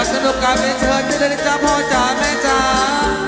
รักสนุกกับเป็นเธอที่เล่นจ้าพ่อจ๋าแม่จ๋า